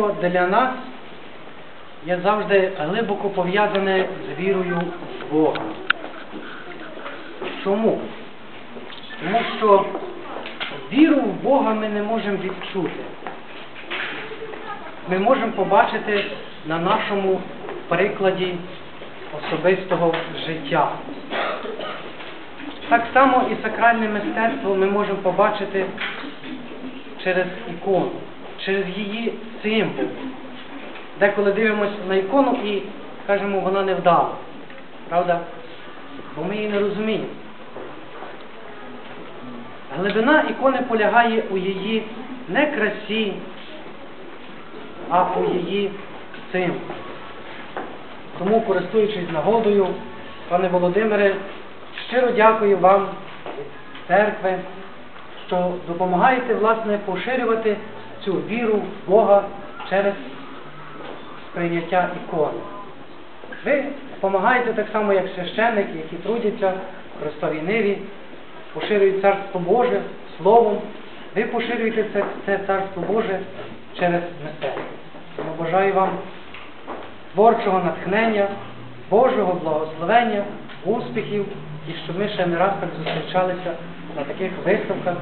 слово для нас є завжди глибоко пов'язане з вірою в Бога. Чому? Тому що віру в Бога ми не можемо відчути. Ми можемо побачити на нашому прикладі особистого життя. Так само і сакральне мистецтво ми можемо побачити через ікону, через її символ. Деколи дивимося на ікону і кажемо, вона не вдала. Правда? Бо ми її не розуміємо. Глибина ікони полягає у її не красі, а у її символі. Тому, користуючись нагодою, пане Володимире, щиро дякую вам церкви, що допомагаєте власне поширювати цю віру в Бога через сприйняття ікони. Ви допомагаєте так само, як священники, які трудяться в Христовій Ниві, поширюють Царство Боже Словом. Ви поширюєте це, це Царство Боже через мистецтво. Тому бажаю вам творчого натхнення, Божого благословення, успіхів і щоб ми ще не раз так зустрічалися на таких виставках